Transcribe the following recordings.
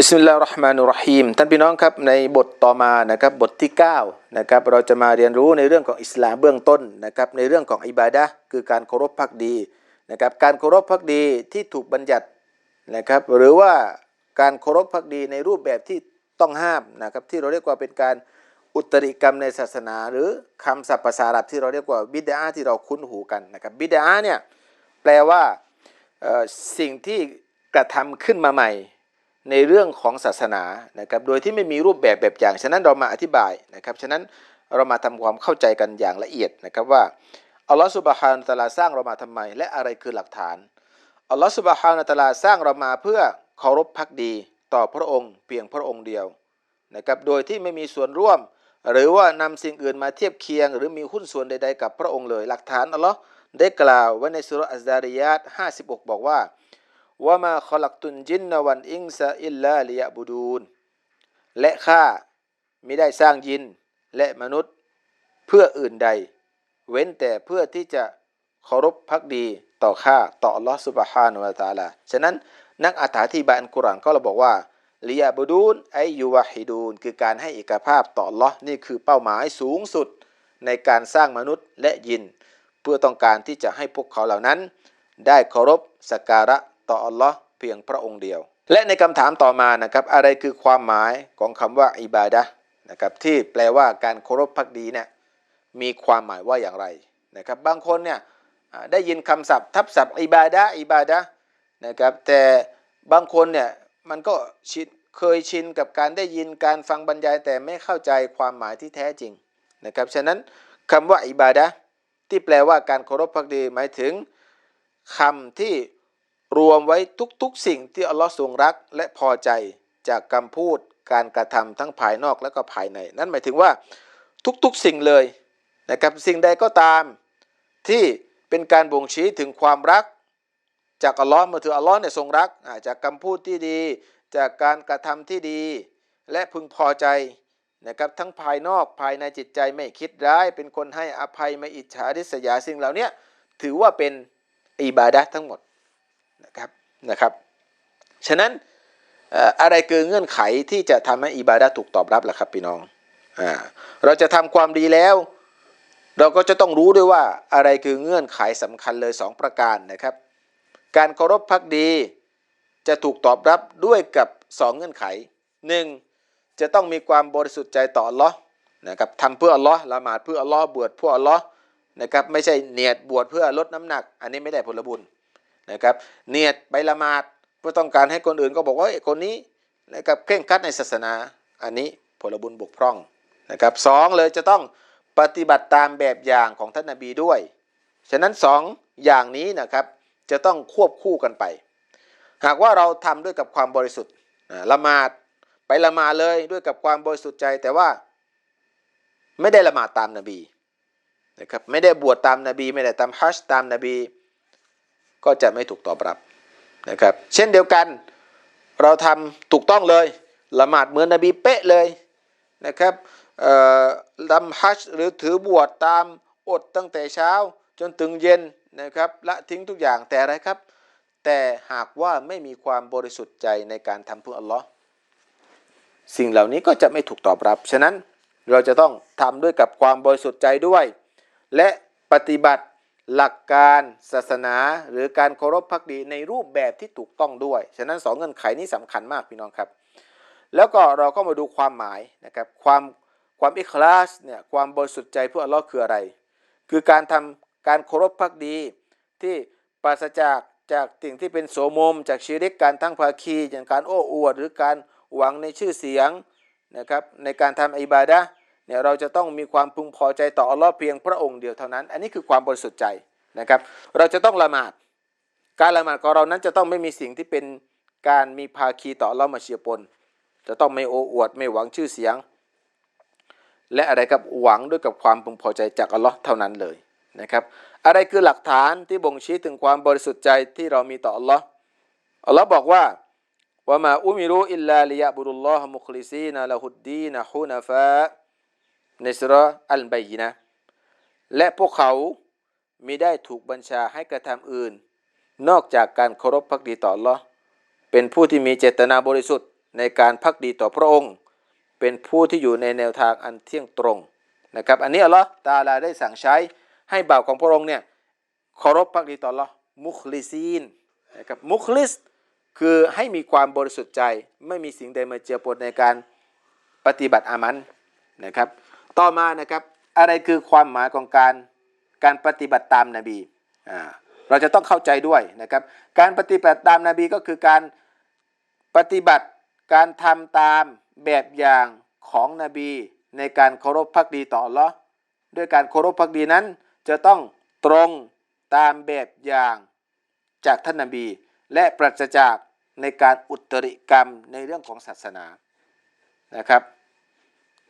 บิสมิลลาฮิราะห์มานุราะฮีมท่านพี่น้องครับในบทต่อมานะครับบทที่9นะครับเราจะมาเรียนรู้ในเรื่องของอิสลามเบื้องต้นนะครับในเรื่องของอิบาดะคือการเคารพพักดีนะครับการเคารพพักดีที่ถูกบัญญัตินะครับหรือว่าการเคารพพักดีในรูปแบบที่ต้องห้ามนะครับที่เราเรียกว่าเป็นการอุตริกรรมในศาสนา หรือคำศัพท์ภาษาอาหรับที่เราเรียกว่าบิดาที่เราคุ้นหูกันนะครับบิดาเนี่ยแปลว่าสิ่งที่กระทำขึ้นมาใหม่ ในเรื่องของศาสนานะครับโดยที่ไม่มีรูปแบบแบบอย่าง ฉะนั้นเรามาอธิบายนะครับฉะนั้นเรามาทำความเข้าใจกันอย่างละเอียดนะครับว่าอัลลอฮฺสุบฮานะตะลาสร้างเรามาทำไม และอะไรคือหลักฐานอัลลอฮฺสุบฮานะตะลาสร้างเรามาเพื่อเคารพพักดีต่อพระองค์เพียงพระองค์เดียวนะครับโดยที่ไม่มีส่วนร่วม หรือว่านำสิ่งอื่นมาเทียบเคียง หรือมีหุ้นส่วนใด ๆ กับพระองค์เลย หลักฐานอัลลอฮ์ได้กล่าวไว้ในสุรอัซดาริยาต56 บอกว่า ว่ามาขลักตุนจินนวันอิงซาอิลลาลิยะบูดูนและข้ามิได้สร้างยินและมนุษย์เพื่ออื่นใด เว้นแต่เพื่อที่จะเคารพพักดีต่อข้าต่ออัลลอฮ์สุบฮานุวะตาลา ฉะนั้นนักอธิบายอันกุรานก็เราบอกว่าลิยะบูดูนไอยูวะฮิดูนคือการให้เอกภาพต่ออัลลอฮ์นี่คือเป้าหมายสูงสุดในการสร้างมนุษย์และยิน เพื่อต้องการที่จะให้พวกเขาเหล่านั้น ได้เคารพสักการะ ต่ออัลลอฮ์เพียงพระองค์เดียว และในคำถามต่อมานะครับอะไรคือความหมายของคำว่าอิบาดะนะครับที่แปลว่าการเคารพพักดีเนี่ยมีความหมายว่าอย่างไรนะครับบางคนเนี่ยได้ยินคำศัพท์ทับศัพท์อิบาดะอิบาดะนะครับแต่บางคนเนี่ยมันก็ชินเคยชินกับการได้ยินการฟังบรรยายแต่ไม่เข้าใจความหมายที่แท้จริงนะครับฉะนั้นคำว่าอิบาดะที่แปลว่าการเคารพพักดีหมายถึงคำที่ รวมไว้ทุกๆสิ่งที่อัลลอฮ์ทรงรักและพอใจจากคำพูดการกระทำทั้งภายนอกและก็ภายใน นั่นหมายถึงว่าทุกๆสิ่งเลยนะครับสิ่งใดก็ตามที่เป็นการบ่งชี้ถึงความรัก จากอัลลอฮ์มาถืออัลลอฮ์เนี่ยทรงรักจากคำพูดที่ดี จากการกระทำที่ดี และพึงพอใจนะครับทั้งภายนอกภายในจิตใจไม่คิดร้าย เป็นคนให้อภัยไม่อิจฉาริษยาสิ่งเหล่านี้ถือว่าเป็นอิบาดะห์ทั้งหมด นะครับนะครับ ฉะนั้นอะไรคือเงื่อนไขที่จะทำให้อิบาดะถูกตอบรับล่ะครับพี่น้องอ่าเราจะทำความดีแล้ว เราก็จะต้องรู้ด้วยว่าอะไรคือเงื่อนไขสำคัญเลยสองประการนะครับ การเคารพพักดีจะถูกตอบรับด้วยกับสองเงื่อนไขหนึ่งจะต้องมีความบริสุทธิ์ใจต่ออัลลอฮ์นะครับทำเพื่ออัลลอฮ์ละหมาดเพื่ออัลลอฮ์บวชเพื่ออัลลอฮ์นะครับไม่ใช่เนียดบวชเพื่อลดน้ำหนัก อันนี้ไม่ได้ผลบุญ นะครับเนียดไปละหมาดเพื่อต้องการให้คนอื่นก็บอกว่าเอ้คนนี้นะครับเคร่งครัดในศาสนาอันนี้ผลบุญบกพร่องนะครับสองเลยจะต้องปฏิบัติตามแบบอย่างของท่านนบีด้วย ฉะนั้นสองอย่างนี้นะครับจะต้องควบคู่กันไป หากว่าเราทำด้วยกับความบริสุทธิ์ละหมาดไปละหมาดเลยด้วยกับความบริสุทธิ์ใจแต่ว่า ไม่ได้ละหมาดตามนบีนะครับไม่ได้บวชตามนบี ไม่ได้ทำฮัจญ์ตามนบี ก็จะไม่ถูกตอบรับนะครับ เช่นเดียวกันเราทำถูกต้องเลยละหมาดเหมือนนบีเป๊ะเลยนะครับเอ่อทำฮัจหรือถือบวชตามอดตั้งแต่เช้าจนถึงเย็นนะครับละทิ้งทุกอย่างแต่อะไรครับ แต่หากว่าไม่มีความบริสุทธิ์ใจในการทำเพื่ออัลลอฮ์สิ่งเหล่านี้ก็จะไม่ถูกตอบรับ ฉะนั้นเราจะต้องทำด้วยกับความบริสุทธิ์ใจด้วย และปฏิบัติ หลักการศาสนาหรือการเคารพพักดีในรูปแบบที่ถูกต้องด้วย ฉะนั้นสองเงื่อนไขนี้สำคัญมากพี่น้องครับ แล้วก็เราก็มาดูความหมายนะครับความความอิคลาสเนี่ยความบริสุทธิ์ใจเพื่ออัลลอฮ์คืออะไร คือการทำการเคารพพักดีที่ปราศจากจากสิ่งที่เป็นโสมม จากชีริกการทั้งภาคีอย่างการโอ้อวด หรือการหวังในชื่อเสียงนะครับในการทำอิบาดะห เนี่ยเราจะต้องมีความพึงพอใจต่ออัลลอฮ์เพียงพระองค์เดียวเท่านั้น อันนี้คือความบริสุทธิ์ใจนะครับ เราจะต้องละหมาด การละหมาดของเรานั้นจะต้องไม่มีสิ่งที่เป็นการมีภาคีต่ออัลลอฮ์มาเชียปน จะต้องไม่โอ้อวดไม่หวังชื่อเสียง และอะไรครับหวังด้วยกับความพึงพอใจจากอัลลอฮ์เท่านั้นเลยนะครับ อะไรคือหลักฐานที่บ่งชี้ถึงความบริสุทธิ์ใจที่เรามีต่ออัลลอฮ์อัลลอฮ์บอกว่าว่ามาอุมิรุอิลลาลิยะบุรุลลอฮ์มุคลิซีนะละฮุดดีนะฮุนฟา ในสุรอัลบัยนะและพวกเขามิได้ถูกบัญชาให้กระทำอื่น นอกจากการเคารพพักดีต่ออัลอเป็นผู้ที่มีเจตนาบริสุทธิ์ในการพักดีต่อพระองค์ เป็นผู้ที่อยู่ในแนวทางอันเที่ยงตรงนะครับอันนี้อัลลอฮ์ตาลาได้สั่งใช้ให้บ่าวของพระองค์เนี่ยเคารพพักดีต่ออัลอมุคลิซีนนะครับมุคลิสคือให้มีความบริสุทธิ์ใจ ไม่มีสิ่งใดมาเจือปนในการปฏิบัติอามันนะครับ ต่อมานะครับ อะไรคือความหมายของการการปฏิบัติตามนบีอ่าเราจะต้องเข้าใจด้วยนะครับ การปฏิบัติตามนบีก็คือการปฏิบัติการทำตามแบบอย่างของนบี ในการเคารพพักดีต่ออัลลอด้วยการเคารพพักดีนั้น จะต้องตรงตามแบบอย่างจากท่านนบี และปราศจากในการอุตริกรรมในเรื่องของศาสนานะครับ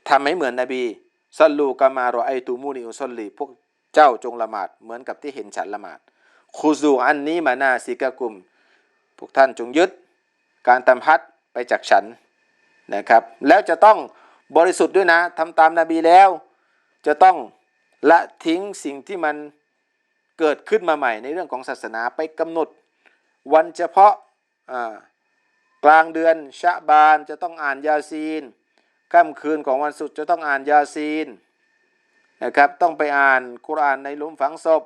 ทำให้เหมือนนบี ซัลลูกามารอไอตูมูนิอุซอลลีพวกเจ้าจงละหมาดเหมือนกับที่เห็นฉันละหมาดคูซูอันนี้มานาซิกะกุม พวกท่านจงยึดการทำฮัดไปจากฉันนะครับ แล้วจะต้องบริสุทธิ์ด้วยนะทำตามนาบีแล้ว จะต้องละทิ้งสิ่งที่มันเกิดขึ้นมาใหม่ในเรื่องของศาสนาไปกำหนด วันเฉพาะกลางเดือนชะบานจะต้องอ่านยาซีน ค่ำคืนของวันศุกร์จะต้องอ่านยาซีนนะครับต้องไปอ่านคุรานในหลุมฝังศพ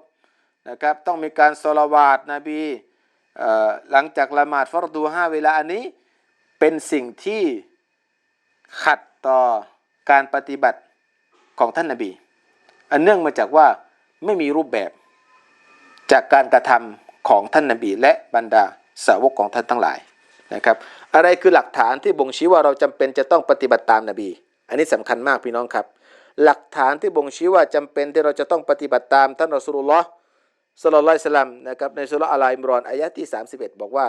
นะครับต้องมีการสลาวาตนบีหลังจากละหมาดฟรดูห้าเวลาอันนี้เป็นสิ่งที่ขัดต่อการปฏิบัติของท่านนาบี อันเนื่องมาจากว่าไม่มีรูปแบบจากการกระทำของท่านนาบี และบรรดาสาวกของท่านทั้งหลาย นะครับ อะไรคือหลักฐานที่บ่งชี้ว่าเราจำเป็นจะต้องปฏิบัติตามนาบี อันนี้สำคัญมากพี่น้องครับ หลักฐานที่บ่งชี้ว่าจำเป็นที่เราจะต้องปฏิบัติตามท่านรอสูลุลลอฮ์สลลัลลสลัมนะครับในสุรอะลอิมรอนอายะที่ 31 บอกว่า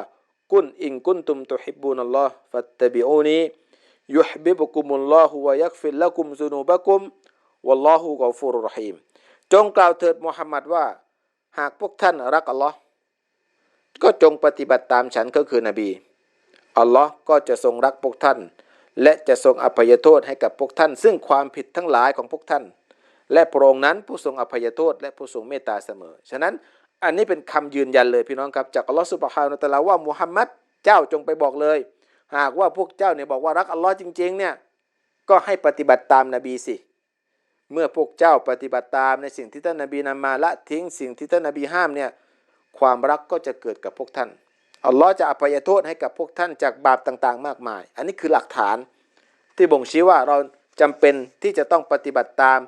กุนอิงกุนตุมตุฮิบบูนัลลอฮ์ฟัตตบิอูนียุฮบิบุกุมุลลอฮุวะยักฟิลละกุมซุนูบะกุมวัลลอฮุกอฟูรุรหีมจงกล่าวเถิดมุฮัมมัดว่า หากพวกท่านรักอัลลอฮ์ก็จงปฏิบัติตามฉันก็คือนบี อัลลอฮ์ก็จะทรงรักพวกท่าน และจะทรงอภัยโทษให้กับพวกท่าน ซึ่งความผิดทั้งหลายของพวกท่าน และพระองค์นั้นผู้ทรงอภัยโทษ และผู้ทรงเมตตาเสมอ ฉะนั้นอันนี้เป็นคำยืนยันเลยพี่น้องครับจากอัลลอฮ์สุบฮานุตะลาว่ามุฮัมมัดเจ้าจงไปบอกเลย หากว่าพวกเจ้าเนี่ยบอกว่ารักอัลลอฮ์จริงๆเนี่ยก็ให้ปฏิบัติตามนบีสิ เมื่อพวกเจ้าปฏิบัติตามในสิ่งที่ท่านนบีนำมาละทิ้งสิ่งที่ท่านนบีห้ามเนี่ยความรักก็จะเกิดกับพวกท่าน อัลลอฮ์จะอภัยโทษให้กับพวกท่านจากบาปต่างๆ มากมาย อันนี้คือหลักฐานที่บ่งชี้ว่าเราจำเป็นที่จะต้องปฏิบัติตาม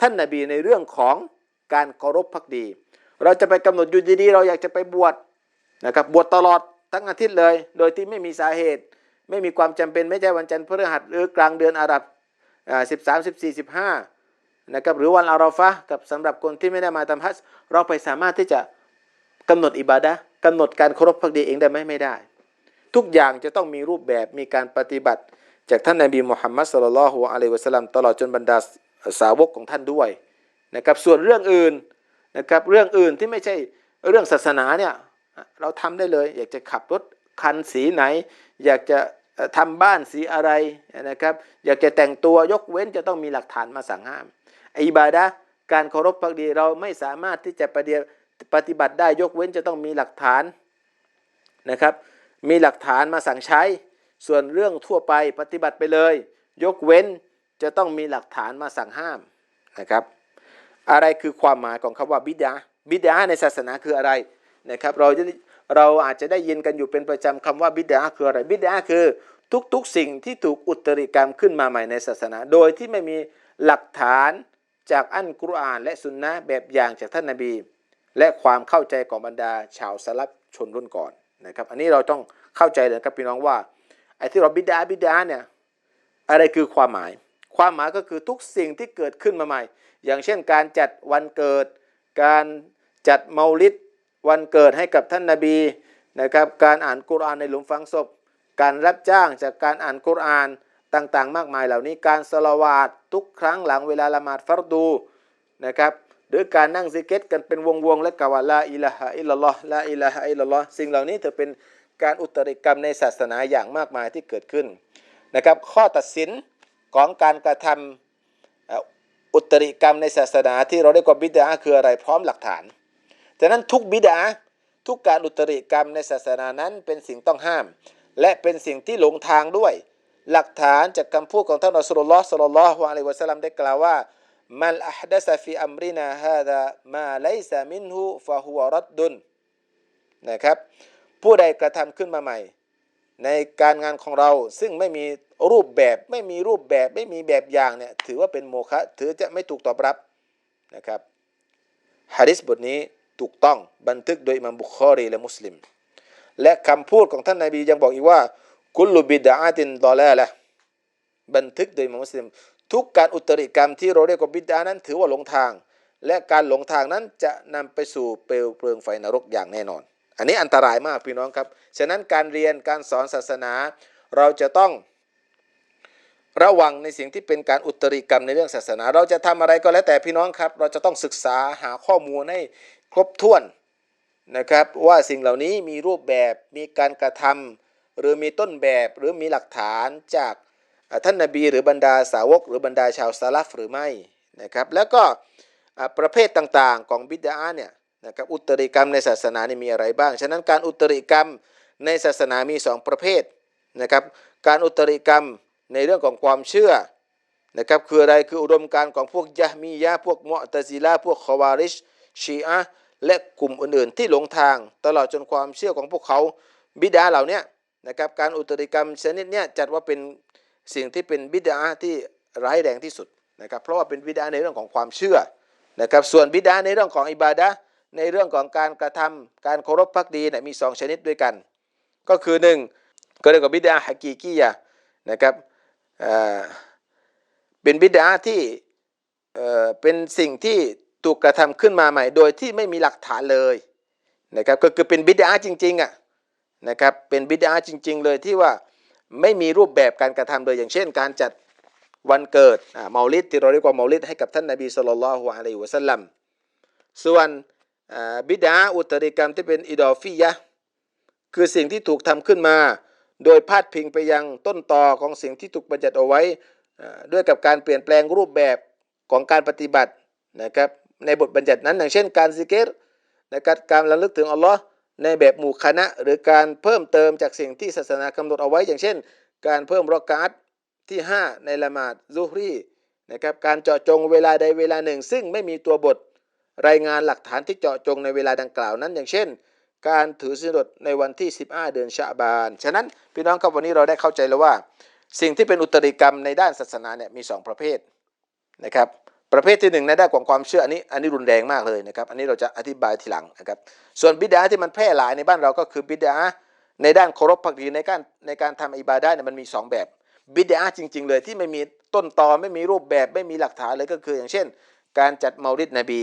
ท่านนาบีในเรื่องของการเคารพพักดี เราจะไปกำหนดอยู่ดีๆ เราอยากจะไปบวชนะครับบวชตลอดทั้งอาทิตย์เลย โดยที่ไม่มีสาเหตุ ไม่มีความจำเป็นไม่ใช่วันจันทร์พฤหัสหรือกลางเดือนอาหรับสิบสามสิบสี่สิบห้านะครับหรือวันอาราฟะกับสำหรับคนที่ไม่ได้มาทำฮัจเราไปสามารถที่จะกำหนดอิบาดะ กำหนดการเคารพพักดีเองได้ไหมไม่ได้ ทุกอย่างจะต้องมีรูปแบบมีการปฏิบัติ จากท่านนบีมุฮัมมัดสุลลัลฮุอะลัยวะสัลลัมตลอดจนบรรดาสาวกของท่านด้วยนะครับส่วนเรื่องอื่นนะครับเรื่องอื่นที่ไม่ใช่เรื่องศาสนาเนี่ยเราทำได้เลย อยากจะขับรถคันสีไหน อยากจะทำบ้านสีอะไรนะครับ อยากจะแต่งตัวยกเว้นจะต้องมีหลักฐานมาสั่งห้ามอิบาดะการเคารพพักดีเราไม่สามารถที่จะประเดีย ปฏิบัติได้ยกเว้นจะต้องมีหลักฐานนะครับ มีหลักฐานมาสั่งใช้ ส่วนเรื่องทั่วไปปฏิบัติไปเลย ยกเว้นจะต้องมีหลักฐานมาสั่งห้ามนะครับ อะไรคือความหมายของคำว่าบิดาบิดาในศาสนาคืออะไรนะครับ เราจะเราอาจจะได้ยินกันอยู่เป็นประจำคำว่าบิดาคืออะไรบิดาคือทุกๆสิ่งที่ถูกอุตริกรรมขึ้นมาใหม่ในศาสนา โดยที่ไม่มีหลักฐานจากอันกุรอานและสุนนะแบบอย่างจากท่านนาบี และความเข้าใจของบรรดาชาวสลับชนรุ่นก่อนนะครับ อันนี้เราต้องเข้าใจเลยครับพี่น้องว่าไอ้ที่เราบิดาบิดาเนี่ยอะไรคือความหมาย ความหมายก็คือทุกสิ่งที่เกิดขึ้นมาใหม่ อย่างเช่นการจัดวันเกิด การจัดเมาลิดวันเกิดให้กับท่านนาบีนะครับ การอ่านกุรอานในหลุมฝังศพ การรับจ้างจากการอ่านกุรอานต่างๆ มากมายเหล่านี้ การสละวาดทุกครั้งหลังเวลาละหมาดฟัรดูนะครับ หรือการนั่งซิกเก็ตกันเป็นวงๆและกล่าวลาอิลาฮะอิลลัลอฮ์ลาอิลาฮะอิลลัลอฮ์สิ่งเหล่านี้ถือเป็นการอุตริกรรมในศาสนาอย่างมากมายที่เกิดขึ้นนะครับ ข้อตัดสินของการกระทำอุตริกรรมในศาสนาที่เราเรียกว่าบิดาคืออะไรพร้อมหลักฐานฉะนั้นทุกบิดาทุกการอุตริกรรมในศาสนานั้นเป็นสิ่งต้องห้าม และเป็นสิ่งที่หลงทางด้วย หลักฐานจากคำพูดของท่านอัสลลอฮ์สัลลัลลอฮุอะลัยวะสัลลัมได้กล่าวว่า มัลอัฮดัสฟิอัมรินาฮาดามาไลซามินฮูฟะฮุวรัดดุนนะครับ ผู้ใดกระทำขึ้นมาใหม่ ในการงานของเราซึ่งไม่มีรูปแบบไม่มีรูปแบบไม่มีแบบอย่างเนี่ยถือว่าเป็นโมฆะถือจะไม่ถูกตอบรับนะครับฮะดิษบทนี้ถูกต้องบันทึกโดยอิมัมบุคอรีและมุสลิม และคำพูดของท่านนาบียังบอกอีกว่ากุลบิดาตินดอลาละบันทึกโดยอิมัมมุสลิม ทุกการอุตริกรรมที่เราเรียกว่าบิดานั้นถือว่าหลงทาง และการหลงทางนั้นจะนำไปสู่เปลวเพลิงไฟนรกอย่างแน่นอน อันนี้อันตรายมากพี่น้องครับ ฉะนั้นการเรียนการสอนศาสนาเราจะต้องระวังในสิ่งที่เป็นการอุตริกรรมในเรื่องศาสนา เราจะทำอะไรก็แล้วแต่พี่น้องครับ เราจะต้องศึกษาหาข้อมูลให้ครบถ้วนนะครับว่าสิ่งเหล่านี้มีรูปแบบมีการกระทำหรือมีต้นแบบหรือมีหลักฐานจาก ท่านนาบีหรือบรรดาสาวก หรือบรรดาชาวซาลัฟหรือไม่นะครับแล้วก็ประเภทต่างๆของบิดาเนี่ยนะครับอุตริกรรมในศาสนานี่มีอะไรบ้าง ฉะนั้นการอุตริกรรมในศาสนามี 2 ประเภทนะครับการอุตริกรรมในเรื่องของความเชื่อนะครับคืออะไรคืออุดมการณ์ของพวกยะมียะพวกมอตซิลาพวกคอวาริชชีอะและกลุ่มอื่นๆ ที่หลงทางตลอดจนความเชื่อของพวกเขาบิดาเหล่านี้นะครับการอุตริกรรมชนิดนี้จัดว่าเป็น สิ่งที่เป็นบิดาที่ร้ายแรงที่สุดนะครับเพราะว่าเป็นบิดาในเรื่องของความเชื่อนะครับส่วนบิดาในเรื่องของอิบาดะในเรื่องของการกระทำการเคารพพักดีเนี่ยมี 2 ชนิดด้วยกัน ก็คือ1ก็เรียกว่าบิดาฮะกีกียะนะครับเป็นบิดาที่เป็นสิ่งที่ถูกกระทำขึ้นมาใหม่ โดยที่ไม่มีหลักฐานเลยนะครับก็คือเป็นบิดาจริงๆอะนะครับเป็นบิดาจริง ๆ เลยที่ว่า ไม่มีรูปแบบการกระทำเลยอย่างเช่น การจัดวันเกิดเมาลิดที่เราเรียกว่าเมาลิดให้กับท่านนบีสุลต่านละฮ์อะลัยฮิวะสัลลัมส่วนบิดาอุตริกรรมที่เป็นอิดอฟียะคือสิ่งที่ถูกทำขึ้นมา โดยพาดพิงไปยังต้นตอของสิ่งที่ถูกบัญญัติเอาไว้ ด้วยกับการเปลี่ยนแปลงรูปแบบของการปฏิบัตินะครับในบทบัญญัตินั้น อย่างเช่น การซิกเกตนะครับการระลึกถึงอัลลอฮ์ ในแบบหมู่คณะ หรือการเพิ่มเติมจากสิ่งที่ศาสนากำหนดเอาไว้ อย่างเช่น การเพิ่มรอกาตที่ 5 ในละหมาดซุฮรีนะครับการเจาะจงเวลาใดเวลาหนึ่ง ซึ่งไม่มีตัวบทรายงานหลักฐานที่เจาะจงในเวลาดังกล่าวนั้น อย่างเช่น การถือสินอดในวันที่ 15 เดือนชาบานฉะนั้นพี่น้องครับวันนี้เราได้เข้าใจแล้วว่า สิ่งที่เป็นอุตริกรรมในด้านศาสนาเนี่ยมี 2 ประเภทนะครับ ประเภทที่1ในด้านของความเชื่ออันนี้อันนี้รุนแรงมากเลยนะครับ อันนี้เราจะอธิบายทีหลังนะครับ ส่วนบิดาที่มันแพร่หลายในบ้านเราก็คือบิดาในด้านเคารพพักดีในการในการทำอิบาดะเนี่ยมันมี 2 แบบ บิดาจริง ๆ เลยที่ไม่มีต้นตอไม่มีรูปแบบไม่มีหลักฐานเลยก็คือ อย่างเช่น การจัดเมาลิดนบี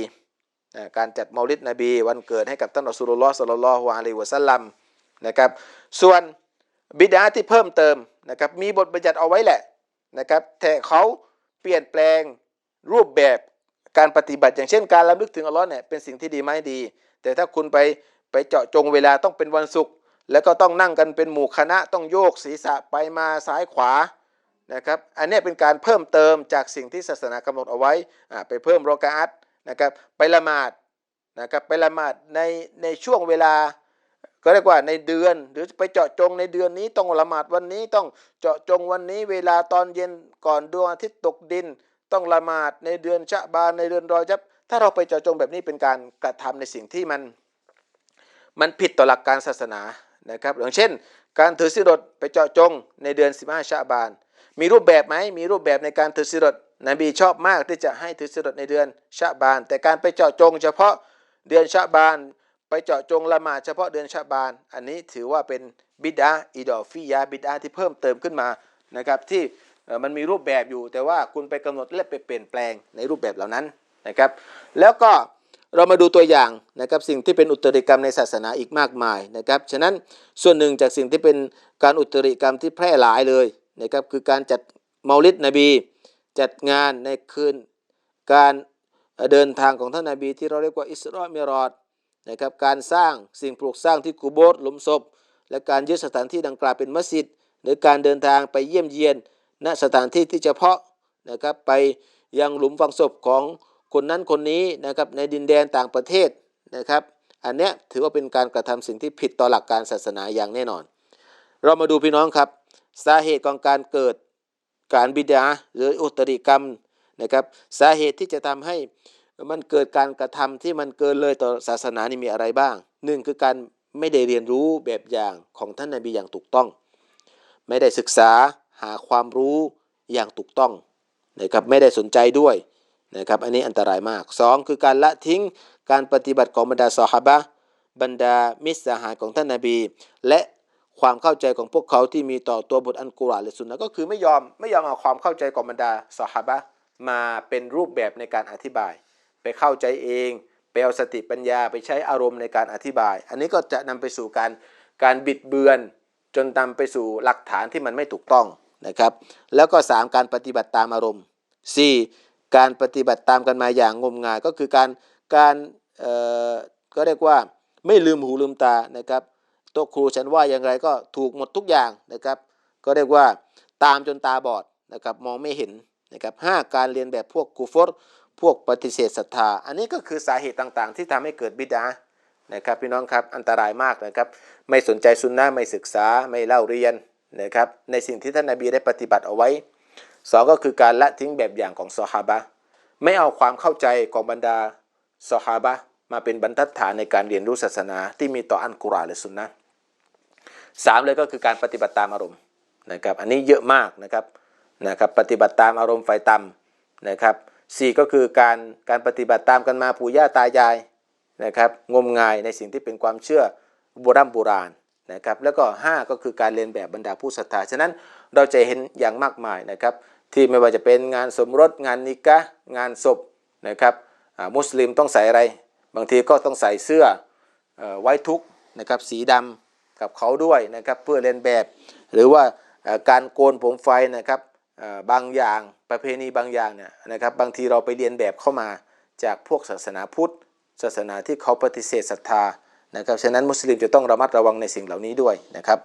การจัดมาลิดนบี วันเกิดให้กับท่านอัสุลลอฮ์สัลลัลลอฮุอะลัยวะสัลลัมนะครับส่วนบิดาที่เพิ่มเติมนะครับมีบทบัญญัติเอาไว้แหละนะครับแต่เขาเปลี่ยนแปลง รูปแบบการปฏิบัติ อย่างเช่นการระลึกถึงอัลลอฮ์เนี่ยเป็นสิ่งที่ดีไหมดี แต่ถ้าคุณไปไปเจาะจงเวลาต้องเป็นวันศุกร์แล้วก็ต้องนั่งกันเป็นหมู่คณะต้องโยกศีรษะไปมาซ้ายขวานะครับอันนี้เป็นการเพิ่มเติมจากสิ่งที่ศาสนากำหนดเอาไว้ไปเพิ่มโรกาอัตนะครับไปละหมาดนะครับไปละหมาดในในช่วงเวลาก็เรียกว่าในเดือนหรือไปเจาะจงในเดือนนี้ต้องละหมาดวันนี้ต้องเจาะจงวันนี้เวลาตอนเย็นก่อนดวงอาทิตย์ตกดิน ต้องละหมาดในเดือนชะบานในเดือนรอจับ ถ้าเราไปเจาะจงแบบนี้เป็นการกระทำในสิ่งที่มันมันผิดต่อหลักการศาสนานะครับอย่างเช่น การถือสิรดไปเจาะจงในเดือน 15ชะบาน มีรูปแบบไหมมีรูปแบบในการถือสิรดนบีชอบมากที่จะให้ถือสิรดในเดือนชะบาน แต่การไปเจาะจง เฉพาะเดือนชะบานไปเจาะจงละหมาดเฉพาะเดือนชะบาน อันนี้ถือว่าเป็นบิดาอิดอฟียาบิดาที่เพิ่มเติมขึ้นมานะครับที่ มันมีรูปแบบอยู่ แต่ว่าคุณไปกำหนดและไปเปลี่ยนแปลงในรูปแบบเหล่านั้นนะครับ แล้วก็เรามาดูตัวอย่างนะครับสิ่งที่เป็นอุตริกรรมในศาสนาอีกมากมายนะครับฉะนั้นส่วนหนึ่งจากสิ่งที่เป็นการอุตริกรรมที่แพร่หลายเลยนะครับคือการจัดเมาลิดนบี จัดงานในคืนการเดินทางของท่านนาบี ที่เราเรียกว่าอิสรามิรอดนะครับการสร้างสิ่งปลูกสร้างที่กูโบสหลุมศพ และการยึดสถานที่ดังกล่าวเป็นมัสยิด หรือการเดินทางไปเยี่ยมเยียน ณสถานที่ที่เฉพาะนะครับไปยังหลุมฝังศพของคนนั้นคนนี้นะครับในดินแดนต่างประเทศนะครับ อันนี้ถือว่าเป็นการกระทำสิ่งที่ผิดต่อหลักการศาสนาอย่างแน่นอน เรามาดูพี่น้องครับ สาเหตุของการเกิดการบิดาหรืออุตริกรรมนะครับ สาเหตุที่จะทำให้มันเกิดการกระทำที่มันเกินเลยต่อศาสนานี่มีอะไรบ้างหนึ่งคือการไม่ได้เรียนรู้แบบอย่างของท่านนบีอย่างถูกต้อง ไม่ได้ศึกษา หาความรู้อย่างถูกต้องนะครับไม่ได้สนใจด้วยนะครับอันนี้อันตรายมากสองคือการละทิ้งการปฏิบัติของบรรดาสหบะบรรดามิสหายของท่านนาบี และความเข้าใจของพวกเขาที่มีต่อตัวบทอันกุรอานและสุนนะก็คือไม่ยอมไม่ยอมเอาความเข้าใจของบรรดาสหบะมาเป็นรูปแบบในการอธิบาย ไปเข้าใจเองไปเอาสติปัญญาไปใช้อารมณ์ในการอธิบาย อันนี้ก็จะนำไปสู่การการบิดเบือน จนนำไปสู่หลักฐานที่มันไม่ถูกต้อง นะครับ แล้วก็ 3 การปฏิบัติตามอารมณ์ 4. การปฏิบัติตามกันมาอย่างงมงายก็คือการการเอ่อก็เรียกว่าไม่ลืมหูลืมตานะครับโต๊ะครูฉันว่าอย่างไรก็ถูกหมดทุกอย่างนะครับ ก็เรียกว่าตามจนตาบอดนะครับมองไม่เห็นนะครับห้าการเรียนแบบพวกกูฟอรพวกปฏิเสธศรัทธา อันนี้ก็คือสาเหตุต่างๆ ที่ทำให้เกิดบิดานะครับพี่น้องครับอันตรายมากนะครับ ไม่สนใจสุนนะไม่ศึกษาไม่เล่าเรียน นะครับในสิ่งที่ท่านนาบีได้ปฏิบัติเอาไว้สองก็คือการละทิ้งแบบอย่างของซอฮาบะไม่เอาความเข้าใจของบรรดาซอฮาบะมาเป็นบรรทัดฐานในการเรียนรู้ศาสนาที่มีต่ออันกุรอานและสุนนะสามเลยก็คือการปฏิบัติตามอารมณ์นะครับอันนี้เยอะมากนะครับนะครับปฏิบัติตามอารมณ์ไฟต่ำนะครับสี่ก็คือการการปฏิบัติตามกันมาปู่ย่าตายายนะครับงมงายในสิ่งที่เป็นความเชื่อโบราณโบราณ นะครับแล้วก็ 5 ก็คือการเรียนแบบบรรดาผู้ศรัทธา ฉะนั้นเราจะเห็นอย่างมากมายนะครับที่ไม่ว่าจะเป็นงานสมรสงานนิกะงานศพนะครับมุสลิมต้องใส่อะไร บางทีก็ต้องใส่เสื้ออไว้ทุกนะครับสีดำกับเขาด้วยนะครับเพื่อเรียนแบบ หรือว่าการโกนผมไฟนะครับบางอย่างประเพณีบางอย่างเนี่ยนะครับบางทีเราไปเรียนแบบเข้ามาจากพวกศาสนาพุทธ ศาสนาที่เขาปฏิเสธศรัทธา นะครับฉะนั้นมุสลิมจะต้องระมัดระวังในสิ่งเหล่านี้ด้วยนะครับ